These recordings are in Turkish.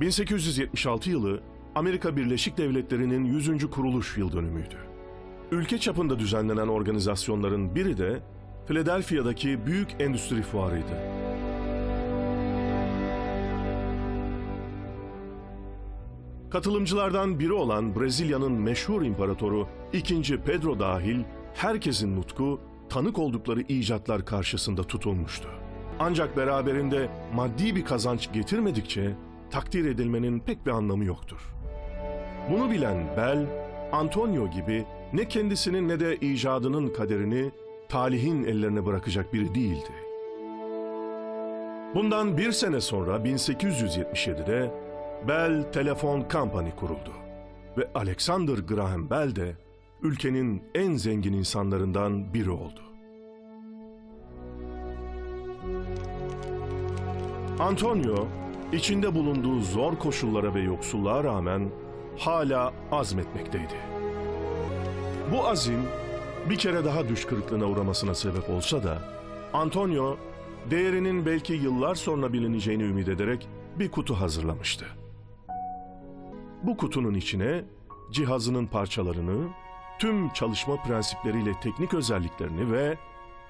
1876 yılı Amerika Birleşik Devletleri'nin 100. kuruluş yıl dönümüydü. Ülke çapında düzenlenen organizasyonların biri de Philadelphia'daki Büyük Endüstri Fuarı'ydı. Katılımcılardan biri olan Brezilya'nın meşhur imparatoru 2. Pedro dahil herkesin nutku tanık oldukları icatlar karşısında tutulmuştu. Ancak beraberinde maddi bir kazanç getirmedikçe takdir edilmenin pek bir anlamı yoktur. Bunu bilen Bell, Antonio gibi ne kendisinin ne de icadının kaderini talihin ellerine bırakacak biri değildi. Bundan bir sene sonra 1877'de Bell Telephone Company kuruldu ve Alexander Graham Bell de ülkenin en zengin insanlarından biri oldu. Antonio, içinde bulunduğu zor koşullara ve yoksulluğa rağmen hala azmetmekteydi. Bu azim bir kere daha düş kırıklığına uğramasına sebep olsa da Antonio değerinin belki yıllar sonra bilineceğini ümit ederek bir kutu hazırlamıştı. Bu kutunun içine cihazının parçalarını, tüm çalışma prensipleriyle teknik özelliklerini ve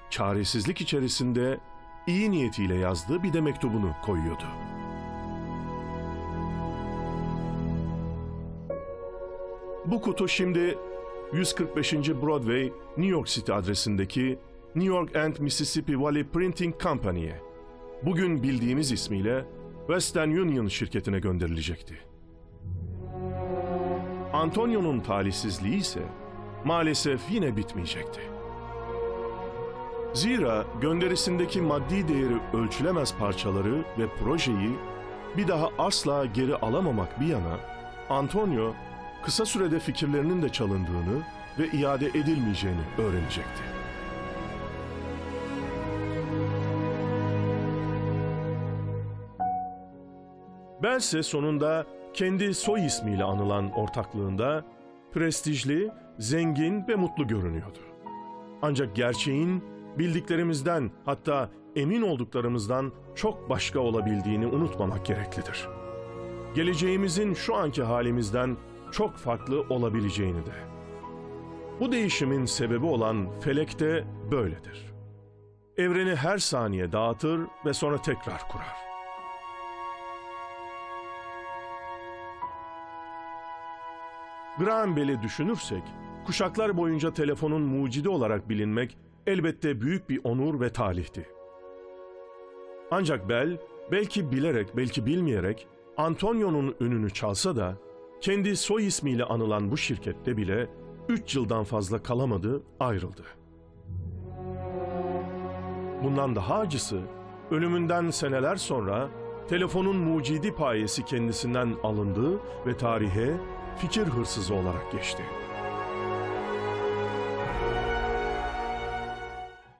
çaresizlik içerisinde iyi niyetiyle yazdığı bir de mektubunu koyuyordu. Bu kutu şimdi 145. Broadway, New York City adresindeki New York and Mississippi Valley Printing Company'ye, bugün bildiğimiz ismiyle Western Union şirketine gönderilecekti. Antonio'nun talihsizliği ise maalesef yine bitmeyecekti. Zira gönderisindeki maddi değeri ölçülemez parçaları ve projeyi bir daha asla geri alamamak bir yana, Antonio kısa sürede fikirlerinin de çalındığını ve iade edilmeyeceğini öğrenecekti. Bense sonunda kendi soy ismiyle anılan ortaklığında prestijli, zengin ve mutlu görünüyordu. Ancak gerçeğin bildiklerimizden hatta emin olduklarımızdan çok başka olabildiğini unutmamak gereklidir. Geleceğimizin şu anki halimizden çok farklı olabileceğini de. Bu değişimin sebebi olan felek de böyledir. Evreni her saniye dağıtır ve sonra tekrar kurar. Graham Bell'i düşünürsek, kuşaklar boyunca telefonun mucidi olarak bilinmek elbette büyük bir onur ve talihti. Ancak Bell, belki bilerek belki bilmeyerek Antonio'nun önünü çalsa da, kendi soy ismiyle anılan bu şirkette bile 3 yıldan fazla kalamadı, ayrıldı. Bundan daha acısı, ölümünden seneler sonra telefonun mucidi payesi kendisinden alındı ve tarihe fikir hırsızı olarak geçti.